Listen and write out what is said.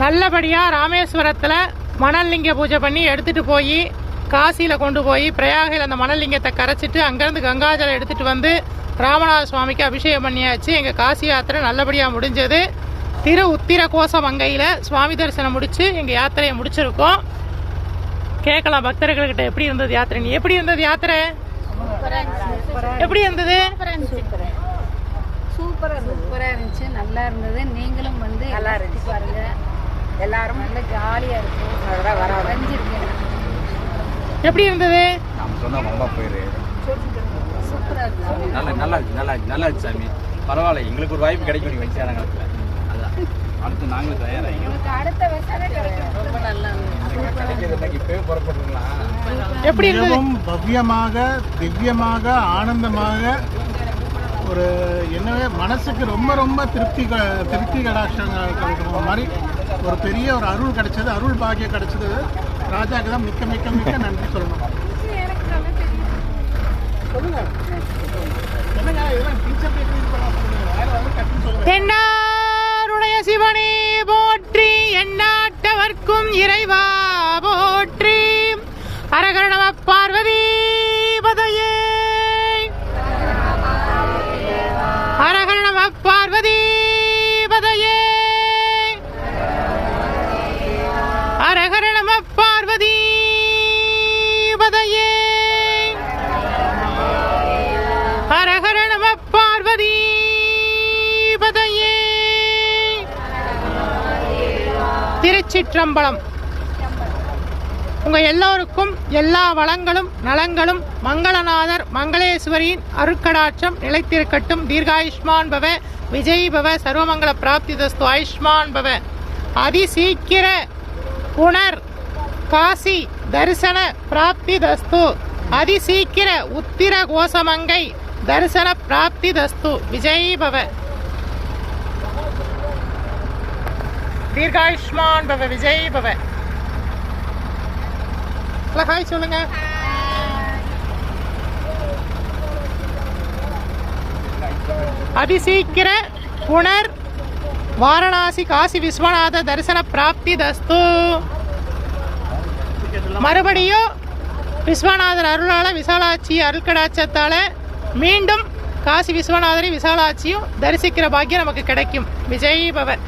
நல்லபடியாக ராமேஸ்வரத்தில் மணல்லிங்க பூஜை பண்ணி எடுத்துகிட்டு போய் காசியில் கொண்டு போய் பிரயாகையில் அந்த மணலிங்கத்தை கரைச்சிட்டு அங்கேருந்து கங்காஜலம் எடுத்துகிட்டு வந்து ராமநாத சுவாமிக்கு அபிஷேகம் பண்ணியாச்சு. எங்கள் காசி யாத்திரை நல்லபடியாக முடிஞ்சது. திரு உத்திர கோச மங்கையில் சுவாமி தரிசனம் முடித்து எங்கள் யாத்திரையை முடிச்சிருக்கோம். கேட்கலாம் பக்தர்கள்கிட்ட எப்படி இருந்தது யாத்திரை? நீ எப்படி இருந்தது யாத்திரை? எப்படி இருந்தது? சூப்பராக இருந்துச்சு. நல்லா இருந்தது. நீங்களும் வந்து நல்லா இருந்துச்சு. பாருங்க எல்லாரும் நல்ல ஜாலியா இருக்கும். வரைஞ்சிருக்கு எப்படி இருந்தது? நம்ம சொன்னா ரொம்ப போயிரு. சூப்பரா இருக்கு நல்லா நல்லா இருக்கு நல்லா இருக்கு நல்லா சாமி. பரவாயில்ல எங்களுக்கு ஒரு வாய்ப்பு கிடைக்கும் நீங்க வயசான காலத்துல அதான். அடுத்து நாங்களும் தயாராகி அடுத்த வருஷம் கிடைக்கும். ரொம்ப நல்லா எப்படி மிகவும் பவ்யமாக திவ்யமாக ஆனந்தமாக ஒரு என்னவே மனசுக்கு ரொம்ப ரொம்ப திருப்தி திருப்தி கடாட்சங்கள் கிடைக்கிற மாதிரி ஒரு பெரிய ஒரு அருள் கிடைச்சது அருள் பாக்கியம் கிடைச்சது. ராஜாக்கு தான் மிக்க மிக்க மிக்க நன்றி சொல்லணும். தென்னாருடைய சிவனே போற்றி. எண்ணாட்டவர்க்கும் இறைவா போற்றி. அரகர நம பார்வதி திருச்சிற்றம்பலம். உங்க எல்லோருக்கும் எல்லா வளங்களும் நலங்களும் மங்களநாதர் மங்களேஸ்வரியின் அருக்கடாற்றம் நிலைத்திருக்கட்டும். தீர்காயுஷ்மான் பவ விஜய் பவ சர்வமங்கள பிராப்தி தஸ்து ஆயுஷ்மான் பவ. அதிசீக்கிர புனர் காசி தரிசன பிராப்தி தஸ்து. அதிசீக்கிர உத்திர கோசமங்கை தரிசன பிராப்தி தஸ்து. விஜய் பவ. தீர்காயுஷ்மான் பவ விஜய் பவ. ஹலோ ஹாய் சொல்லுங்க. அதிசீக்கிர புனர் வாரணாசி காசி விஸ்வநாத தரிசன பிராப்தி தஸ்து. மறுபடியும் விஸ்வநாதர் அருளால விசாலாட்சி அருள்கடாட்சத்தால மீண்டும் காசி விஸ்வநாதரை விசாலாட்சியும் தரிசிக்கிற பாக்கியம் நமக்கு கிடைக்கும். விஜய் பவன்